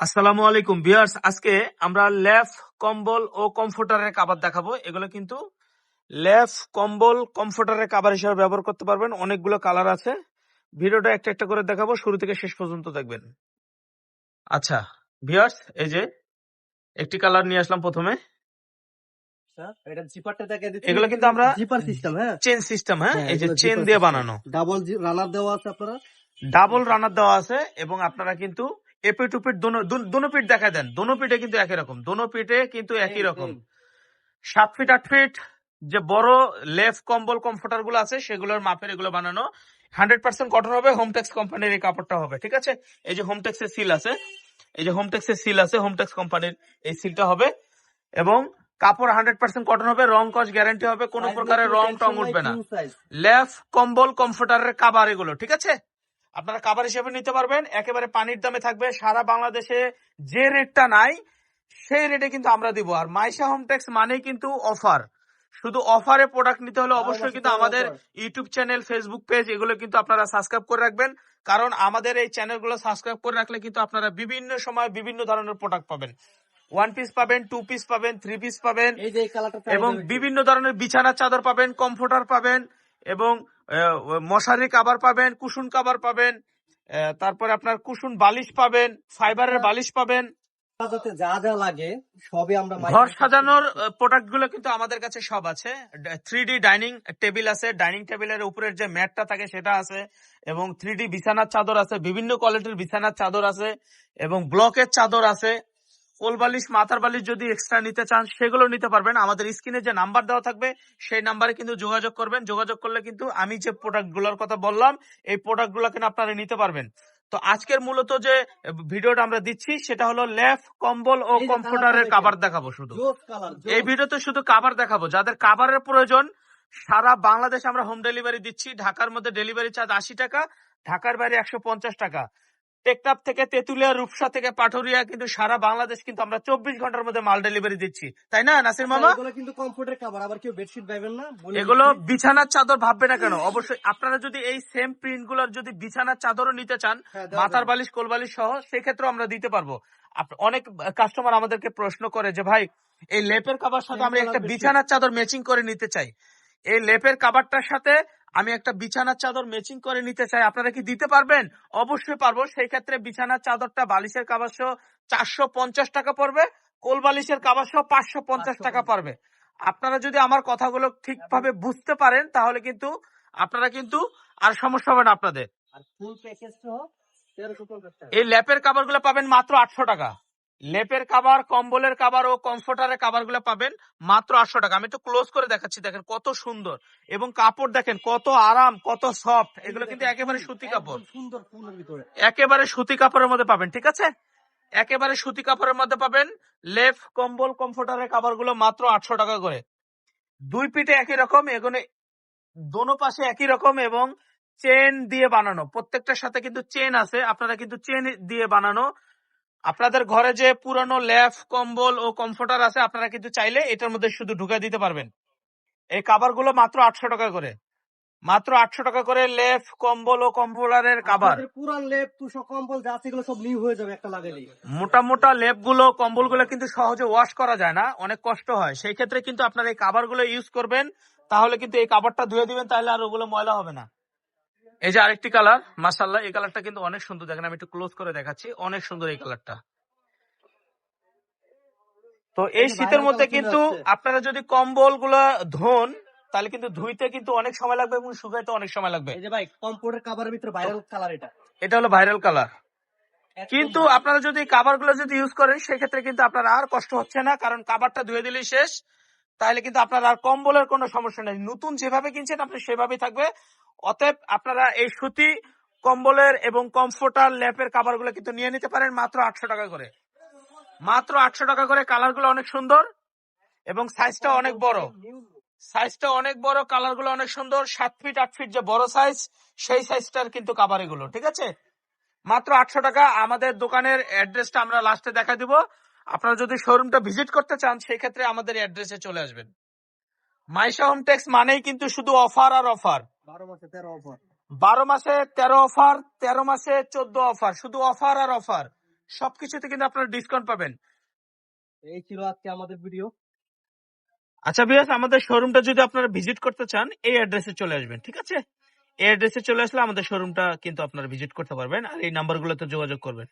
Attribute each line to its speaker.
Speaker 1: আসসালামু আলাইকুম ভিউয়ার্স। আজকে আমরা লেফ কম্বল ও কমফোর্টারের কাবার দেখাবো। এগুলো কিন্তু লেফ কম্বল কমফোর্টারের কাবার হিসেবে ব্যবহার করতে পারবেন। অনেকগুলো কালার আছে। ভিডিওটা একটা একটা করে দেখাবো। শুরু থেকে শেষ পর্যন্ত দেখবেন। আচ্ছা ভিউয়ার্স এই যে একটি কালার নিয়ে আসলাম প্রথমে। এগুলো কিন্তু আমরা
Speaker 2: জিপার সিস্টেম হ্যাঁ।
Speaker 1: চেন সিস্টেম হ্যাঁ?
Speaker 2: হ্যাঁ,
Speaker 1: এই যে চেন দিয়ে বানানো।
Speaker 2: ডাবল রানার দেওয়া আছে আপনারা।
Speaker 1: ডাবল রানার দেওয়া আছে এবং আপনারা কিন্তু এপে টু পিট দোনো দোনো- দোনো পিট দেখা দেন। দোনো পিঠে কিন্তু একই রকম। দোনো পিঠে কিন্তু একই রকম। সাত ফিট আট ফিট যে বড় লেফ কম্বল কমফোর্টারগুলো আছে সেগুলোর মাপের এগুলো বানানো। হান্ড্রেড পার্সেন্ট কটন হবে হোমটেক্স কোম্পানির এই কাপড়টা হবে ঠিক আছে? এই যে হোমটেক্স এর সিল আছে এই যে হোমটেক্স এর সিল আছে হোমটেক্স কোম্পানির এই সিলটা হবে এবং কাপড় হান্ড্রেড পার্সেন্ট কটন হবে রং কস গ্যারান্টি হবে কোনো প্রকারের রং টং উঠবে না। লেফ কম্বল কমফোর্টারের কাবার এগুলো ঠিক আছে? আপনারা কাবার হিসেবে নিতে পারবেন। একেবারে পানির দামে থাকবে। সারা বাংলাদেশে যে রেটটা নাই সেই রেটে কিন্তু আমরা দিব। আর মাইশা হোমটেক্স মানেই কিন্তু অফার। শুধু অফারে প্রোডাক্ট নিতে হলে অবশ্যই কিন্তু আমাদের ইউটিউব চ্যানেল ফেসবুক পেজ এগুলো কিন্তু আপনারা সাবস্ক্রাইব করে রাখবেন। কারণ আমাদের এই চ্যানেলগুলো সাবস্ক্রাইব করে রাখলে কিন্তু আপনারা বিভিন্ন সময় বিভিন্ন ধরনের প্রোডাক্ট পাবেন। ওয়ান পিস পাবেন টু পিস পাবেন থ্রি পিস পাবেন এবং বিভিন্ন ধরনের বিছানার চাদর পাবেন কমফোর্টার পাবেন এবং মশারি কাবার পাবেন কুসুন কাবার পাবেন তারপরে আপনার কুসুন বালিশ পাবেন ফাইবারের বালিশ পাবেন।
Speaker 2: যা যা লাগে সবই আমরা
Speaker 1: ঘর সাজানোর প্রোডাক্টগুলো কিন্তু আমাদের কাছে সব আছে। থ্রি ডি ডাইনিং টেবিল আছে ডাইনিং টেবিলের উপরের যে ম্যাটটা থাকে সেটা আছে এবং থ্রি ডি বিছানার চাদর আছে বিভিন্ন কোয়ালিটির বিছানার চাদর আছে এবং ব্লকের চাদর আছে কোল বালিশ মাথার বালিশ যদি এক্সট্রা নিতে চান সেগুলো নিতে পারবেন। আমাদের স্ক্রিনে যে নাম্বার দেওয়া থাকবে সেই নাম্বারে কিন্তু যোগাযোগ করবেন। যোগাযোগ করলে কিন্তু আমি যে প্রোডাক্টগুলোর কথা বললাম এই প্রোডাক্টগুলো কিন্তু আপনারা নিতে পারবেন। তো আজকের মূলত যে ভিডিওটা আমরা দিচ্ছি সেটা হলো লেফ কম্বল ও
Speaker 2: যে
Speaker 1: কাবার দেখাবো শুধু। এই ভিডিওতে শুধু কাবার দেখাবো। যাদের কাবারের প্রয়োজন সারা বাংলাদেশ আমরা হোম ডেলিভারি দিচ্ছি। ঢাকার মধ্যে ডেলিভারি চার্জ আশি টাকা ঢাকার বাইরে একশো পঞ্চাশ টাকা। টেকনাফ থেকে তেতুলিয়া রূপসা থেকে পাটুরিয়া কিন্তু সারা বাংলাদেশ কিন্তু আমরা চব্বিশ ঘণ্টার মধ্যে মাল ডেলিভারি দিচ্ছি। তাই না নাসির মামা?
Speaker 2: এগুলো কিন্তু কমফোর্টের কাভার আবার কেউ বেডশিট পাইবেন না
Speaker 1: এগুলো বিছানার চাদর ভাববে না কেন? অবশ্যই আপনারা যদি এই সেম প্রিন্টগুলোর যদি বিছানার চাদরও নিতে চান
Speaker 2: হ্যাঁ,
Speaker 1: মাথার বালিশ কোল বালিশ সহ সেক্ষেত্রে আমরা দিতে পারব। অনেক কাস্টমার আমাদেরকে প্রশ্ন করে যে ভাই এই লেপের কাবার সাথে
Speaker 2: Same
Speaker 1: আমরা একটা বিছানার চাদর ম্যাচিং করে নিতে চাই। এই লেপের কাবারটার সাথে আমি একটা বিছানার চাদর ম্যাচিং করে নিতে চাই আপনারা কি দিতে পারবেন? অবশ্যই পারব। সেই ক্ষেত্রে বিছানার চাদরটা বালিশের কাবার সহ চারশো পঞ্চাশ টাকা পড়বে কোল বালিশের কাবার সহ পাঁচশো পঞ্চাশ টাকা পড়বে। আপনারা যদি আমার কথাগুলো ঠিকভাবে বুঝতে পারেন তাহলে কিন্তু আপনারা কিন্তু আর সমস্যা হবে না আপনাদের।
Speaker 2: আর ফুল প্যাকেজ সহ
Speaker 1: এই ল্যাপের কাভারগুলো পাবেন মাত্র আটশো টাকা। লেপের কাভার কম্বলের কাবার ও কমফোর্টারের কাভারগুলো পাবেন মাত্র আটশো টাকা। আমি একটু ক্লোজ করে দেখাচ্ছি দেখেন কত সুন্দর। এবং কাপড় দেখেন কত আরাম কত সফট এগুলো কিন্তু একেবারে সুতি কাপড়।
Speaker 2: সুন্দর
Speaker 1: একেবারে সুতি কাপড়ের মধ্যে পাবেন ঠিক আছে? একেবারে সুতি কাপড়ের মধ্যে পাবেন লেফ কম্বল কমফোর্টারের কাভারগুলো মাত্র আটশো টাকা করে। দুই পিঠে একই রকম এগুলো দোনো পাশে একই রকম এবং চেন দিয়ে বানানো। প্রত্যেকটার সাথে কিন্তু চেন আছে আপনারা কিন্তু চেন দিয়ে বানানো আপনাদের ঘরে যে পুরানো ল্যাফ কম্বল ও কমফোর্টার আছে আপনারা কিন্তু চাইলে এটার মধ্যে শুধু ঢুকাই দিতে পারবেন। এই কাবারগুলো মাত্র আটশো টাকা করে। মাত্র আটশো টাকা করে লেফ কম্বল ও কমফোর্টারের কাবার
Speaker 2: পুরান লেপ তুষো কম্বল যা এগুলো সব নিউ হয়ে যাবে একটা লাগাইলেই
Speaker 1: মোটা মোটা লেপগুলো কম্বলগুলো কিন্তু সহজে ওয়াশ করা যায় না অনেক কষ্ট হয়। সেই ক্ষেত্রে কিন্তু আপনার এই কাবারগুলো ইউজ করবেন তাহলে কিন্তু এই কাবারটা ধুয়ে দিবেন তাহলে আর ওগুলো ময়লা হবে না। এই যে আরেকটি কালার মাসাল্লাহ এই কালারটা কিন্তু অনেক সুন্দর। দেখেন আমি একটু ক্লোজ করে দেখাচ্ছি। অনেক সুন্দর এই কালারটা। তো এই শীতের মধ্যে কিন্তু আপনারা যদি কম্বলগুলা ধোন তাহলে কিন্তু ধুইতে কিন্তু অনেক সময় লাগবে এবং শুকাইতে অনেক সময় লাগবে।
Speaker 2: এই যে ভাই কমফোর্টের কাভারের ভিতরে ভাইরাল কালার এটা।
Speaker 1: এটা হলো ভাইরাল কালার কিন্তু আপনারা যদি কাবারগুলো যদি ইউজ করেন সেক্ষেত্রে কিন্তু আপনার আর কষ্ট হচ্ছে না কারণ কাবারটা ধুয়ে দিলেই শেষ। তাহলে কিন্তু আপনার আর কম্বলের কোনো সমস্যা নেই। নতুন যেভাবে কিনছেন আপনি সেভাবেই থাকবে। অতএব আপনারা এই সুতি, কম্বলের এবং কমফোর্টার ল্যাপের কাবারগুলো কিন্তু নিয়ে নিতে পারেন মাত্র আটশো টাকা করে। মাত্র আটশো টাকা করে কালারগুলো অনেক সুন্দর এবং সাইজটা অনেক বড়। সাইজটা অনেক বড় কালারগুলো অনেক সুন্দর, সাত ফিট আট ফিট যে বড় সাইজ সেই সাইজটার কিন্তু কাবার এগুলো, ঠিক আছে? মাত্র আটশো টাকা, আমাদের দোকানের অ্যাড্রেসটা আমরা লাস্টে দেখা দিব। আপনারা যদি শোরুমটা ভিজিট করতে চান সেই ক্ষেত্রে আমাদের অ্যাড্রেসে চলে আসবেন। মাইশা হোম টেক্স মানেই কিন্তু শুধু অফার আর
Speaker 2: অফার
Speaker 1: বারো মাসে তেরো অফার। তেরো মাসে চোদ্দ অফার শুধু অফার আর অফার। সবকিছুতে কিন্তু আপনারা ডিসকাউন্ট পাবেন।
Speaker 2: এই ছিল আজকে আমাদের ভিডিও
Speaker 1: আচ্ছা বিয়াস আমাদের শোরুমটা যদি আপনারা ভিজিট করতে চান এই অ্যাড্রেসে চলে আসবেন ঠিক আছে? এই অ্যাড্রেসে চলে আসলে আমাদের শোরুমটা কিন্তু আপনারা ভিজিট করতে পারবেন আর এই নাম্বারগুলোতে যোগাযোগ করবেন।